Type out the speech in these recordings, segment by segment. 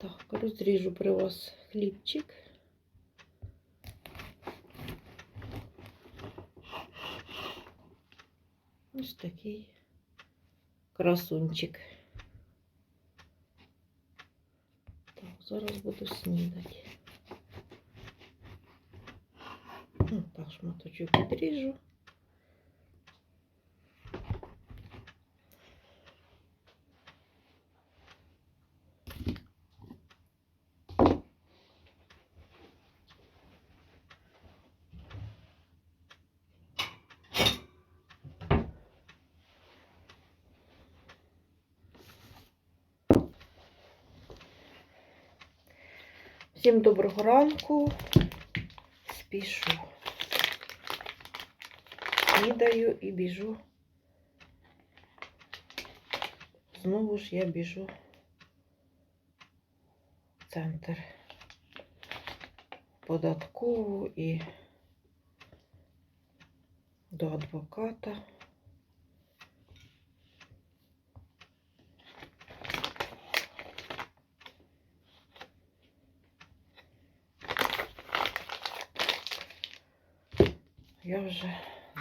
Так, розріжу при вас хлібчик. Ось такий красунчик. Так, зараз буду снідати. Ну, так, шматочок підріжу. Всім доброго ранку. Спішу. Снідаю і біжу. Знову ж я біжу в центр податкову і до адвоката. Я вже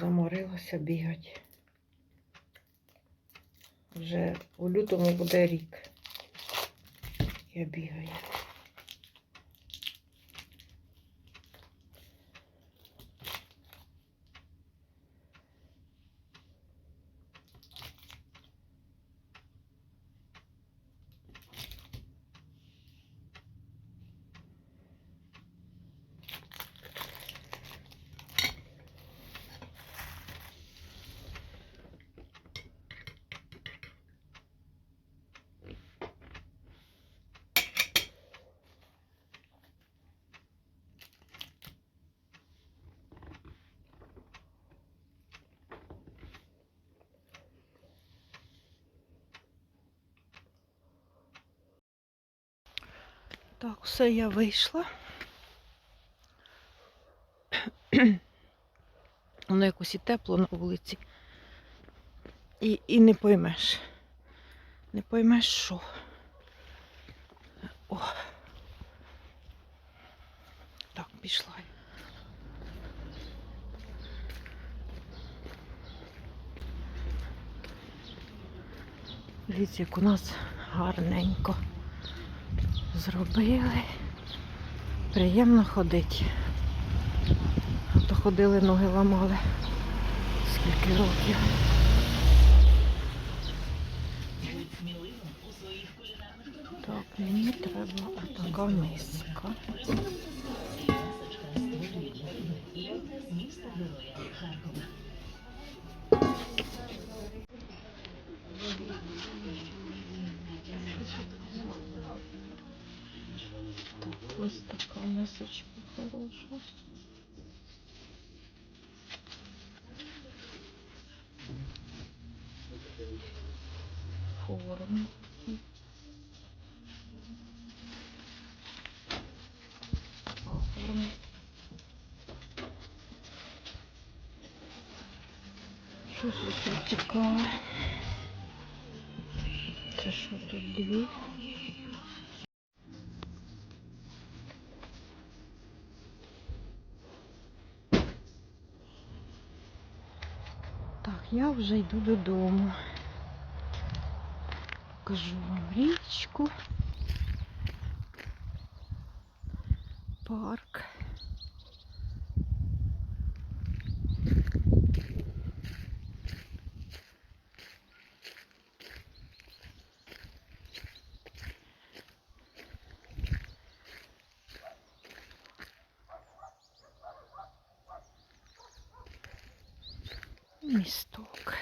заморилася бігати. Вже у лютому буде рік. Я бігаю. Так, все, я вийшла. Воно якось і тепло на вулиці. І, і не поймеш. Не поймеш, що. О. Так, пішла. Дивіться, як у нас гарненько зробили. Приємно ходити. А то ходили, ноги ламали. Скільки років. Так, мені треба така миска. Форми. Щось тут цікаве. Це що тут дві? Так, я вже йду додому. Покажу вам річку. Парк. Місток.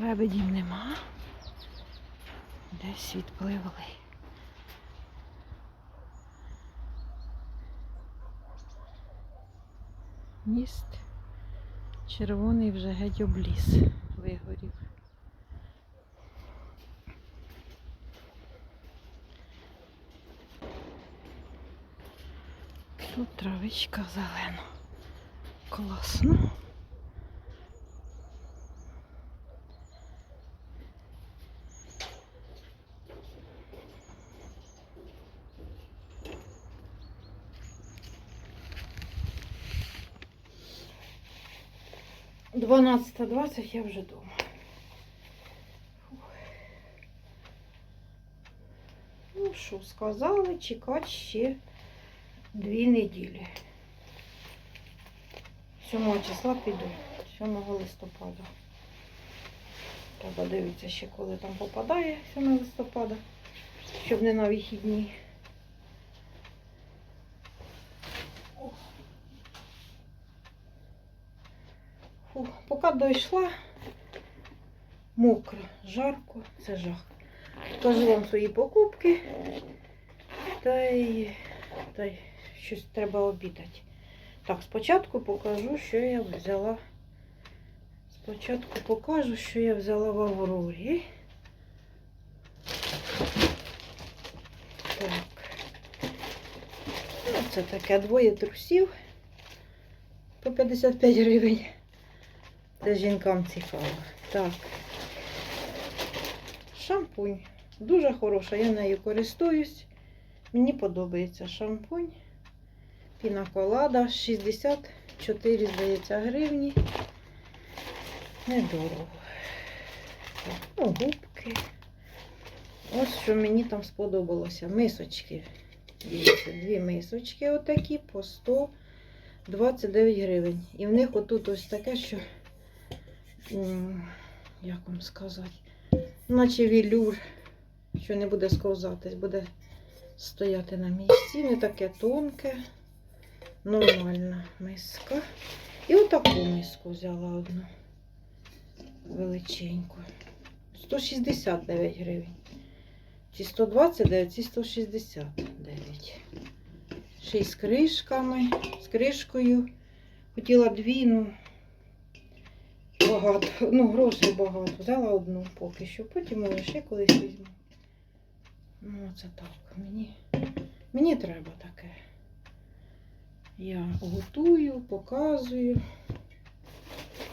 Лебедів нема. Десь відпливали. Міст червоний вже геть обліз вигорів. Тут травичка зелена. Класно. Дванадцята двадцять я вже вдома. Ну що, сказали, чекати ще дві неділі. 7 числа піду, 7 листопада. Треба дивитися ще, коли там попадає 7 листопада, щоб не на вихідні. Фу, поки дійшла, мокро, жарко, це жах. Покажу вам свої покупки. Та й, та й щось треба обідати. Так, спочатку покажу, що я взяла. Спочатку покажу, що я взяла в Аврорі. Так. Ну, це таке двоє трусів по 55 гривень. Це жінкам цікаво. Так. Шампунь. Дуже хороша, я нею користуюсь. Мені подобається шампунь. Пінаколада 64, здається, гривні. Недорого. Ну, губки. Ось що мені там сподобалося. Мисочки. Дивіться, дві мисочки отакі по 129 гривень. І в них отут ось таке, що, як вам сказати, наче вілюр, що не буде сковзатись, буде стояти на місці. Не таке тонке, нормальна миска. І отаку миску взяла одну величеньку. 169 гривень. Ці 129, ці 169. Ще й з кришками, з кришкою. Хотіла дві, ну багато, ну, грошей багато. Взяла одну поки що, потім може ще колись візьму. Ну, це так. Мені, мені треба таке. Я готую, показую.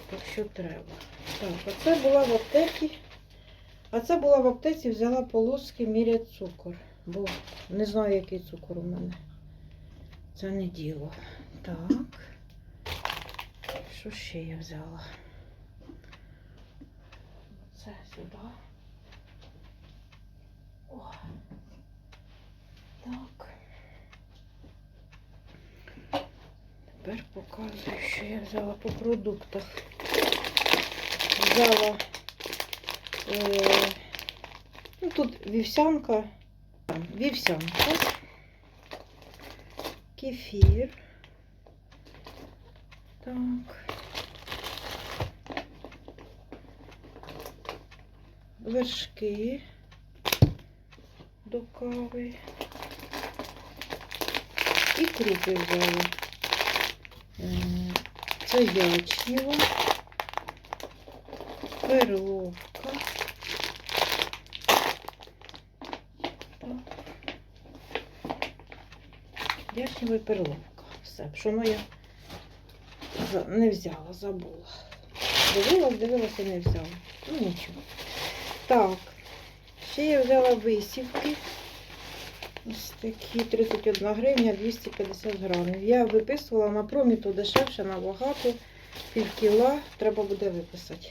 Так що треба. Так, оце була в аптеці. А це була в аптеці, взяла полоски, мірять цукор. Бо не знаю, який цукор у мене. Це не діло. Так. Що ще я взяла? Це сюди. О. Так. Тепер показую, що я взяла по продуктах. Взяла е, ну, тут вівсянка, вівсянка, кефір. Так. Вершки до кави. І крупи взяла. Е, Це ячнево, перловка. Так. І перловка. Все, пшоно я не взяла, забула. Дивилась, дивилася, не взяла. Ну нічого. Так, ще я взяла висівки. Ось такі 31 гривня 250 грамів. Я виписувала на промі, то дешевше набагато. Пів кіла треба буде виписати.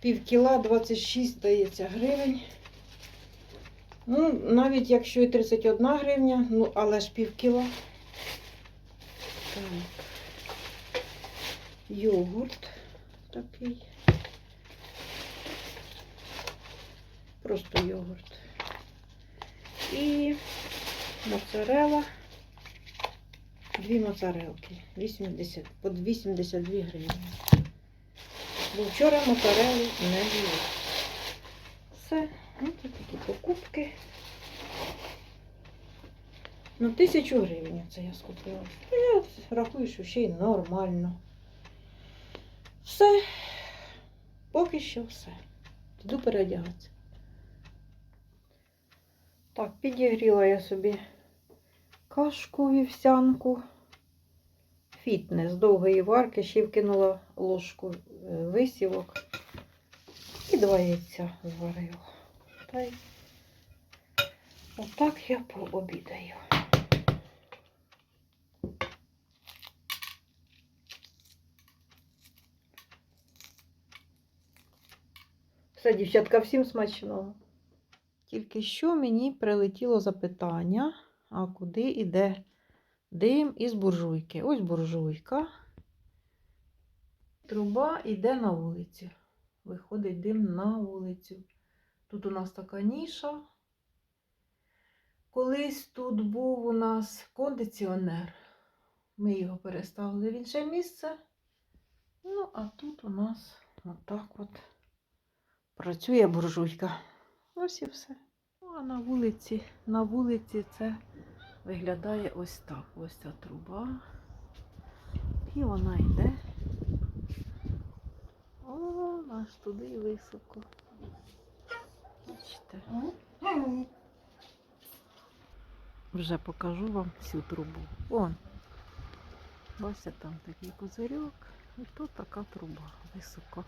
Пів кіла 26, здається, гривень. Ну, навіть якщо і 31 гривня, ну, але ж пів кіла. Так. Йогурт такий. Просто йогурт. І моцарела. Дві моцарелки. 80, по 82 гривні. Бо вчора моцарели не було. Все. Ось такі покупки. Ну, тисячу гривень це я скупила. Ну, Я рахую, що ще й нормально. Все. Поки що все. Йду переодягатися. Так, підігріла я собі кашку вівсянку. Фітнес довгої варки, ще вкинула ложку е, висівок. І два яйця зварила. Та й я пообідаю. Все, дівчатка, всім смачного. Тільки що мені прилетіло запитання, а куди йде дим із буржуйки. Ось буржуйка. Труба йде на вулицю. Виходить дим на вулицю. Тут у нас така ніша. Колись тут був у нас кондиціонер. Ми його переставили в інше місце. Ну, а тут у нас отак от працює буржуйка. Ось і все. Ну, а на вулиці, на вулиці це виглядає ось так. Ось ця труба. І вона йде. О, аж туди і високо. Бачите. Вже покажу вам цю трубу. Вон. Бачите, там такий козирьок. І тут така труба високо.